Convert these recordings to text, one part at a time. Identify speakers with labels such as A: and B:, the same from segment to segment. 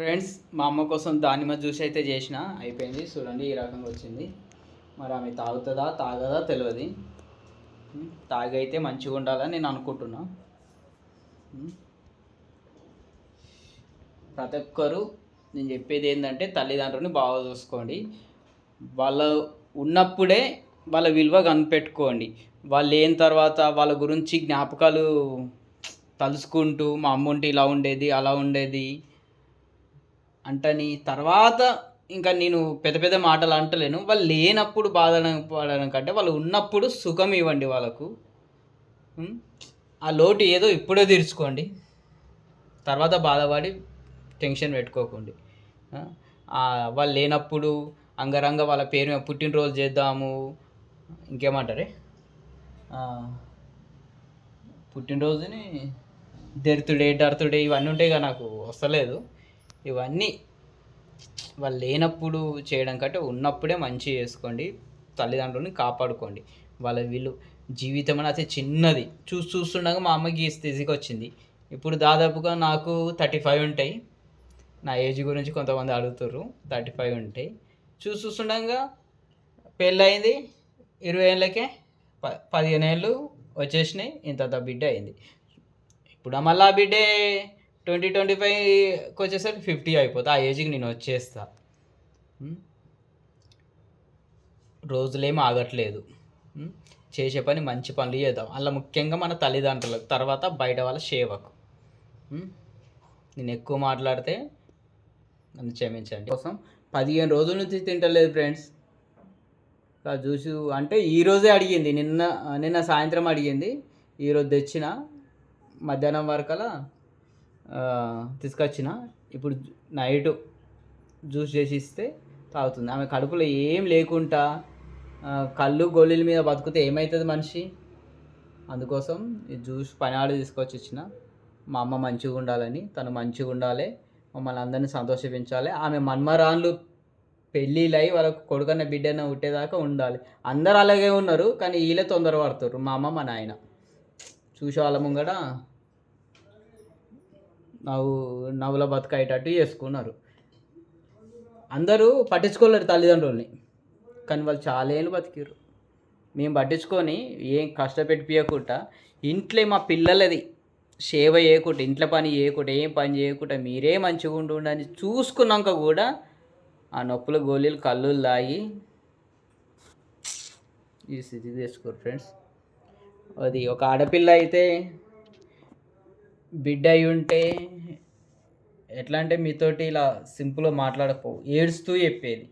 A: Friends మా అమ్మ కోసం దానిమ్మ జ్యూస్ అయితే చేసిన. అయిపోయింది. చూడండి ఈ రకంగా వచ్చింది. మరి ఆమె తాగుతుందా తాగదా తెలియదు తాగైతే మంచిగా ఉండాలని నేను అనుకుంటున్నా. ప్రతి ఒక్కరు నేను చెప్పేది ఏంటంటే తల్లిదండ్రులని బాగా చూసుకోండి. వాళ్ళ ఉన్నప్పుడే వాళ్ళ విలువ కనిపెట్టుకోండి. వాళ్ళు లేని తర్వాత వాళ్ళ గురించి జ్ఞాపకాలు తలుసుకుంటూ మా అమ్మ ఉంటే ఇలా ఉండేది అలా ఉండేది. అంటని తర్వాత ఇంకా నేను పెద్ద పెద్ద మాటలు అంటలేను. వాళ్ళు లేనప్పుడు బాధ పడడం కంటే వాళ్ళు ఉన్నప్పుడు సుఖం ఇవ్వండి వాళ్ళకు. ఆ లోటు ఏదో ఇప్పుడే తీర్చుకోండి. తర్వాత బాధపడి టెన్షన్ పెట్టుకోకండి. వాళ్ళు లేనప్పుడు అంగరంగ వాళ్ళ పేరు పుట్టినరోజు చేద్దాము. ఇంకేమంటారే? పుట్టినరోజుని డెర్త్ డే డర్త్ డర్తుడే ఇవన్నీ ఉంటాయి కదా నాకు వస్తలేదు. ఇవన్నీ వాళ్ళు లేనప్పుడు చేయడం కంటే ఉన్నప్పుడే మంచి చేసుకోండి తల్లిదండ్రులని కాపాడుకోండి. వాళ్ళ వీళ్ళు జీవితం అని చిన్నది. చూసి చూస్తుండగా మా అమ్మకి ఈ స్థితికి వచ్చింది ఇప్పుడు దాదాపుగా నాకు థర్టీ ఫైవ్ ఉంటాయి. నా ఏజ్ గురించి కొంతమంది అడుగుతారు థర్టీ ఫైవ్ ఉంటాయి. చూసి చూస్తుండగా పెళ్ళయింది. ఇరవై ఏళ్ళకే ప పదిహేను ఏళ్ళు వచ్చేసినాయి. ఇంత బిడ్డ అయింది. ఇప్పుడు మళ్ళీ ఆ బిడ్డే ట్వంటీ ట్వంటీ ఫైవ్కి వచ్చేసరికి ఫిఫ్టీ అయిపోతా. ఆ ఏజ్కి నేను వచ్చేస్తా. ఉం? రోజులేం ఆగట్లేదు. చేసే పని మంచి పనులు చేద్దాం. అలా ముఖ్యంగా మన తల్లిదండ్రులకు తర్వాత బయట వాళ్ళ సేవకు. నేను ఎక్కువ మాట్లాడితే నన్ను క్షమించండి. కోసం పదిహేను రోజుల నుంచి తింటలేదు ఫ్రెండ్స్. చూసి అంటే ఈరోజే అడిగింది. నిన్న నిన్న సాయంత్రం అడిగింది. ఈరోజు తెచ్చిన. మధ్యాహ్నం వరకలా తీసుకొచ్చిన. ఇప్పుడు నైట్ జ్యూస్ చేసి ఇస్తే తాగుతుంది. ఆమె కడుపులో ఏం లేకుండా కళ్ళు గోళీల మీద బతికితే ఏమవుతుంది మనిషి? అందుకోసం ఈ జ్యూస్ పనివాడు తీసుకొచ్చి ఇచ్చిన. మా అమ్మ మంచిగా ఉండాలని తను మంచిగా ఉండాలి మమ్మల్ని అందరినీ సంతోషించాలి. ఆమె మన్మరాన్లు పెళ్ళిళ్ళై వాళ్ళకు కొడుకన్న బిడ్డన పుట్టేదాకా ఉండాలి. అందరు అలాగే ఉన్నారు కానీ వీళ్ళే తొందర పడుతున్నారు మా అమ్మ మా నాయన. చూసే వాళ్ళ ముంగట నవ్వు నవ్వుల బతుకయ్యేటట్టు చేసుకున్నారు. అందరూ పట్టించుకోలేరు తల్లిదండ్రుల్ని. కానీ వాళ్ళు చాలా ఏళ్ళు బతికారు మేము పట్టించుకొని ఏం కష్టపెట్టిపోయకుండా ఇంట్లో మా పిల్లలది సేవ చేయకుండా ఇంట్లో పని చేయకుండా ఏం పని చేయకుండా మీరే మంచిగా ఉండుండని చూసుకున్నాక కూడా ఆ నొప్పుల గోళీలు కళ్ళు లాగి ఈ స్థితి తెచ్చుకోరు ఫ్రెండ్స్. అది ఒక ఆడపిల్ల అయితే బిడ్డ అయి ఉంటే ఎట్లా అంటే మీతోటి ఇలా సింపుల్గా మాట్లాడకపో ఏడుస్తూ చెప్పేది.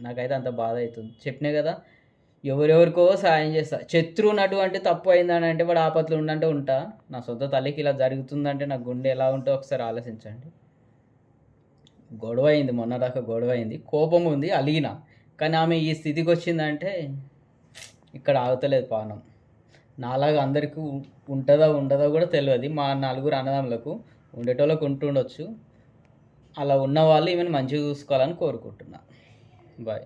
A: నాకైతే అంత బాధ అవుతుంది చెప్పినా కదా ఎవరెవరికో సాయం చేస్తా. నటు అంటే తప్పు అయిందని అంటే వాడు ఆపత్తులు ఉండంటే ఉంటా. నా సొంత తల్లికి ఇలా జరుగుతుందంటే నా గుండె ఎలా ఉంటుందో ఒకసారి ఆలోచించండి. గొడవ అయింది మొన్న దాకా గొడవ అయింది కోపం ఉంది అలిగిన. కానీ ఆమె ఈ స్థితికి వచ్చిందంటే ఇక్కడ ఆగుతలేదు పానం. నాలాగా అందరికీ ఉంటుందో ఉంటుందా ఉండదో కూడా తెలియదు మా నలుగురు అన్నదమ్ములకు ఉండేటోళ్ళకు ఉంటుండొచ్చు. అలా ఉన్న వాళ్ళు ఈమెను మంచిగా చూసుకోవాలని కోరుకుంటున్నా. బాయ్.